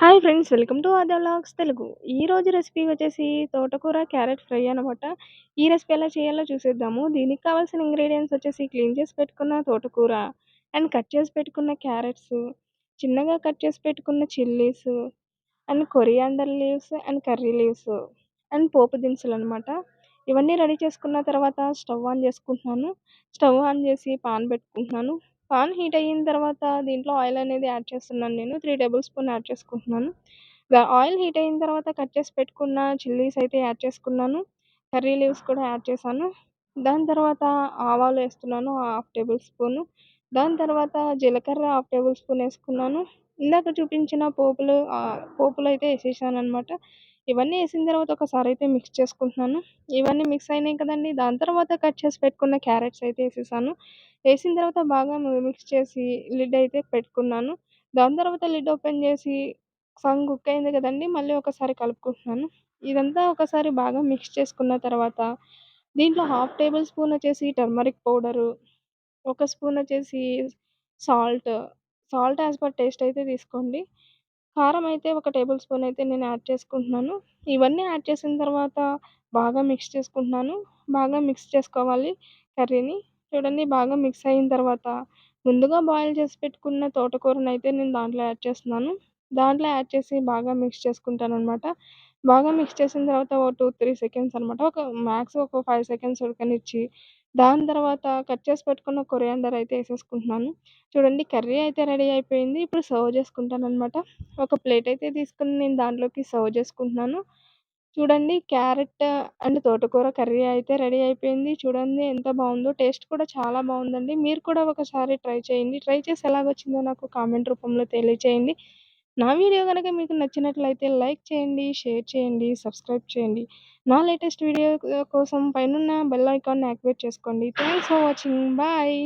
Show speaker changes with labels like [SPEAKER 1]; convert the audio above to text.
[SPEAKER 1] Hi friends! Welcome to Aada vlogs Telugu. ఈరోజు recipe వచ్చేసి తోటకూర క్యారెట్ ఫ్రై అనమాట ఈ రెసిపీ ఎలా చేయాలో చూసేద్దాము. దీనికి కావాల్సిన ఇంగ్రీడియంట్స్ వచ్చేసి క్లీన్ చేసి పెట్టుకున్న తోటకూర అండ్ కట్ చేసి పెట్టుకున్న క్యారెట్స్ చిన్నగా కట్ చేసి పెట్టుకున్న chillies and coriander leaves and curry leaves and పోపు దినుసులు అనమాట ఇవన్నీ రెడీ చేసుకున్న తర్వాత స్టవ్ ఆన్ చేసుకుంటున్నాను. స్టవ్ ఆన్ చేసి పాన్ పెట్టుకుంటున్నాను. పాన్ హీట్ అయిన తర్వాత దీంట్లో ఆయిల్ అనేది యాడ్ చేస్తున్నాను నేను. త్రీ టేబుల్ స్పూన్ యాడ్ చేసుకుంటున్నాను. ఆయిల్ హీట్ అయిన తర్వాత కట్ చేసి పెట్టుకున్న చిల్లీస్ అయితే యాడ్ చేసుకున్నాను. కర్రీ లీవ్స్ కూడా యాడ్ చేశాను. దాని తర్వాత ఆవాలు వేస్తున్నాను హాఫ్ టేబుల్ స్పూన్. దాని తర్వాత జీలకర్ర హాఫ్ టేబుల్ స్పూన్ వేసుకున్నాను. ఇందాక చూపించిన పోపులు పోపులు అయితే వేసేసాను అనమాట ఇవన్నీ వేసిన తర్వాత ఒకసారి అయితే మిక్స్ చేసుకుంటున్నాను. ఇవన్నీ మిక్స్ అయినాయి కదండి. దాని తర్వాత కట్ చేసి పెట్టుకున్న క్యారెట్స్ అయితే వేసేసాను. వేసిన తర్వాత బాగా మిక్స్ చేసి లిడ్ అయితే పెట్టుకున్నాను. దాని తర్వాత లిడ్ ఓపెన్ చేసి సగం కుక్ అయింది కదండి. మళ్ళీ ఒకసారి కలుపుకుంటున్నాను. ఇదంతా ఒకసారి బాగా మిక్స్ చేసుకున్న తర్వాత దీంట్లో హాఫ్ టేబుల్ స్పూన్ వచ్చేసి టర్మరిక్ పౌడరు ఒక స్పూన్ వచ్చేసి salt salt as per taste అయితే తీసుకోండి. కారం అయితే ఒక టేబుల్ స్పూన్ అయితే నేను యాడ్ చేసుకుంటున్నాను. ఇవన్నీ యాడ్ చేసిన తర్వాత బాగా మిక్స్ చేసుకుంటున్నాను. బాగా మిక్స్ చేసుకోవాలి కర్రీని. చూడండి బాగా మిక్స్ అయిన తర్వాత ముందుగా బాయిల్ చేసి పెట్టుకున్న తోటకూరని అయితే నేను దాంట్లో యాడ్ చేస్తున్నాను. దాంట్లో యాడ్ చేసి బాగా మిక్స్ చేసుకుంటాను అనమాట బాగా మిక్స్ చేసిన తర్వాత ఒక టూ త్రీ సెకండ్స్ అనమాట ఒక మ్యాక్స్ ఒక ఫైవ్ సెకండ్స్ ఉడకనిచ్చి దాని తర్వాత కట్ చేసి పెట్టుకున్న కొరియాండర్ అయితే వేసేసుకుంటున్నాను. చూడండి కర్రీ అయితే రెడీ అయిపోయింది. ఇప్పుడు సర్వ్ చేసుకుంటాను అనమాట ఒక ప్లేట్ అయితే తీసుకుని నేను దాంట్లోకి సర్వ్ చేసుకుంటున్నాను. చూడండి క్యారెట్ అండ్ తోటకూర కర్రీ అయితే రెడీ అయిపోయింది. చూడండి ఎంత బాగుందో. టేస్ట్ కూడా చాలా బాగుందండి. మీరు కూడా ఒకసారి ట్రై చేయండి. ట్రై చేసి ఎలాగొచ్చిందో నాకు కామెంట్ రూపంలో తెలియచేయండి. నా వీడియో కనుక మీకు నచ్చినట్లయితే లైక్ చేయండి షేర్ చేయండి సబ్స్క్రైబ్ చేయండి. నా లేటెస్ట్ వీడియో కోసం పైన బెల్ ఐకాన్ని యాక్టివేట్ చేసుకోండి. Thanks for watching. బాయ్.